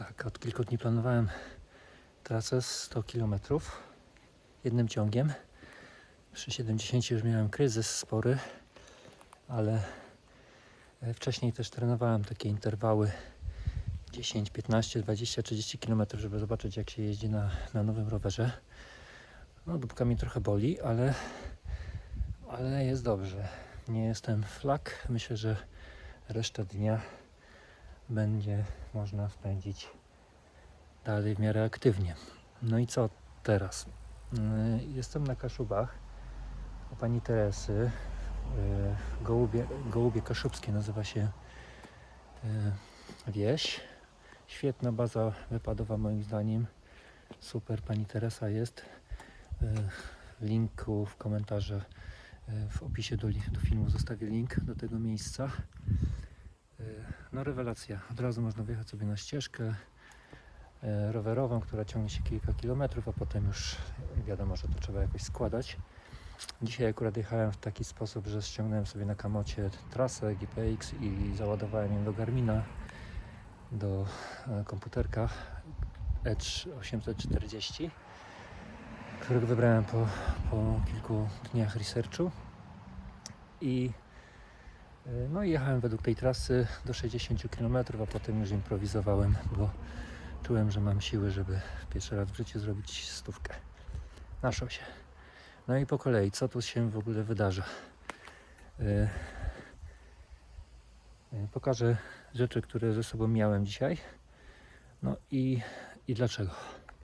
Tak, od kilku dni planowałem trasę 100 km jednym ciągiem. Przy 70 już miałem kryzys spory, ale e, wcześniej też trenowałem takie interwały 10, 15, 20, 30 km, żeby zobaczyć jak się jeździ na, na nowym rowerze. No dupka mnie trochę boli, ale, ale jest dobrze. Nie jestem flak. Myślę, że resztę dnia będzie można spędzić dalej w miarę aktywnie. No i co teraz? Yy, Jestem na Kaszubach u pani Teresy. Yy, Gołubie, Gołubie Kaszubskie nazywa się yy, wieś. Świetna baza wypadowa moim zdaniem. Super pani Teresa jest. Linku w komentarze yy, w opisie do, do filmu zostawię link do tego miejsca. No rewelacja. Od razu można wjechać sobie na ścieżkę e, rowerową, która ciągnie się kilka kilometrów, a potem już wiadomo, że to trzeba jakoś składać. Dzisiaj akurat jechałem w taki sposób, że ściągnąłem sobie na kamocie trasę GPX i załadowałem ją do Garmina, do e, komputerka Edge 840, którego wybrałem po, po kilku dniach researchu. I no i jechałem według tej trasy do 60 km, a potem już improwizowałem, bo czułem, że mam siły, żeby pierwszy raz w życiu zrobić stówkę na szosie. No i po kolei, co tu się w ogóle wydarza? Yy, yy, pokażę rzeczy, które ze sobą miałem dzisiaj. No i, i dlaczego.